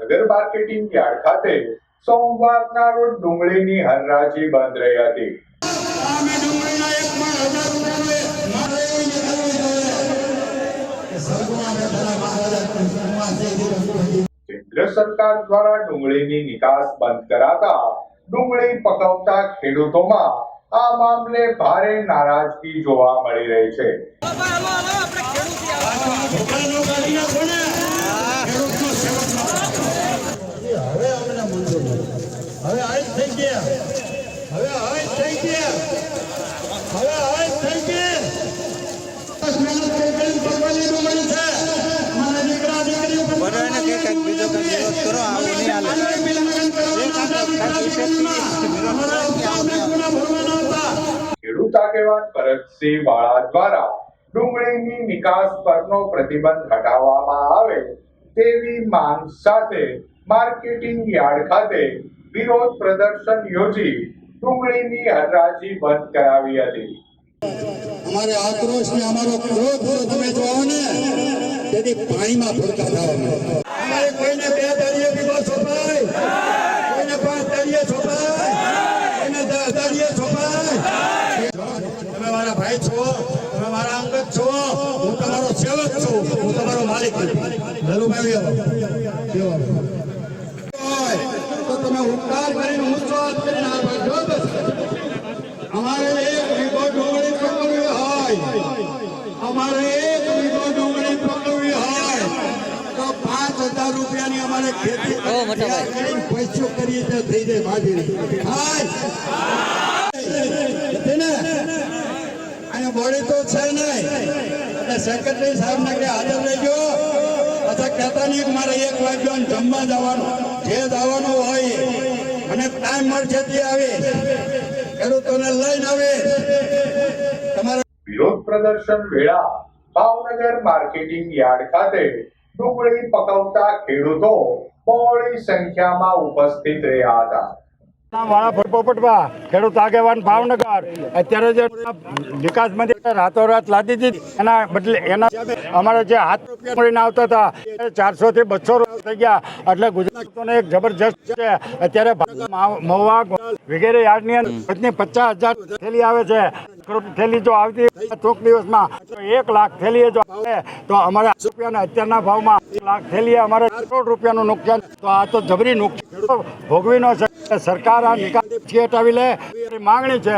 Bhavnagar marketing yard ખાતે સોમવારના રોજ ડુંગળીની હરરાજી બંધ રહી હતી. કેન્દ્ર સરકાર દ્વારા ડુંગળીની નિકાસ બંધ કરાતા ડુંગળી પકવતા ખેડૂતોમાં આ મામલે ભારે નારાજગી જોવા મળી રહી છે છોકરાનો કાઢી નાખો ને ખેડૂતનો સેવક ન કરો. હવે અમને મંજૂર નથી. હવે આ જ થઈ ગયા હવે આ જ થઈ ગયા હવે આ જ થઈ ગયા બસ મહેનત કરી કરીને ભગવાનની ડુંગળી છે મારા દીકરા દીકરીઓ પણ બરોબર ને કે કંઈક બીજો કંઈક વિરોધ કરો આવું નહીં હાલે પાછળ મિલન કરવાના હતા, દીકરા દીકરીઓના. અમારા અવતારને ગુના ભરવાના હતા. ખેડૂત આગેવાન ભરતસિંહ વાળા દ્વારા ડુંગળીની નિકાસ પરનો પ્રતિબંધ હટાવવામાં આવે તેવી માંગ સાથે માર્કેટિંગ યાર્ડ ખાતે વિરોધ પ્રદર્શન યોજી ડુંગળીની હરાજી બંધ કરાવી હતી. અમારે આક્રોશ ને અમારો ક્રોધ તમે જોવો ને તેથી પાણીમાં ફૂલકા થવા મળે. અમારે કોઈને બે ભાઈ છો તમે મારા અંગત છો હું તમારો સેવક છું હું તમારો માલિક? હોય તો તમે ઉપકાર કરીને ઊંચો હાથ કરીને આ બાજુ અમારે એક વીઘો ડુંગળી પકડવી હોય. અમારે એક વીઘો ડુંગળી પકડવી હોય. તો પાંચ હજાર રૂપિયાની અમારે ખેતી પૈસો કરીએ તો થઈ જાય ભાજી હાય. ને બોડી તો છે નહીં. એટલે સેક્રેટરી સાહેબ ને હાજર રહેજો. અથવા કહેતા નહીં મારે એક વાગ્યો જમવા જવાનું. જે જવાનું હોય અને ટાઈમ મળશે તે આવે. ખેડૂતોને લઈને આવે. તમારે વિરોધ પ્રદર્શન વેળા, ભાવનગર માર્કેટિંગ યાર્ડ ખાતે ડુંગળી પકવતા ખેડૂતો બહોળી સંખ્યામાં ઉપસ્થિત રહ્યા હતા. અમારે જે હાથ મળીને આવતા હતા ચારસો થી બસો થઈ ગયા. એટલે ગુજરાતને એક જબરજસ્ત છે. અત્યારે મહુવા વગેરે યાર્ડની અંદર પચાસ હજાર આવે છે. થેલી જો આવતી ચોક દિવસમાં એક લાખ થેલી જો આવે તો અમારે રૂપિયાના અત્યારના ભાવમાં એક લાખ થેલી અમારે કરોડ રૂપિયાનું નુકસાન. તો આ તો જબરી નુકસાન. ભોગવી ન શકે સરકાર આ નિકાલ છેટાવી લે. માંગણી છે.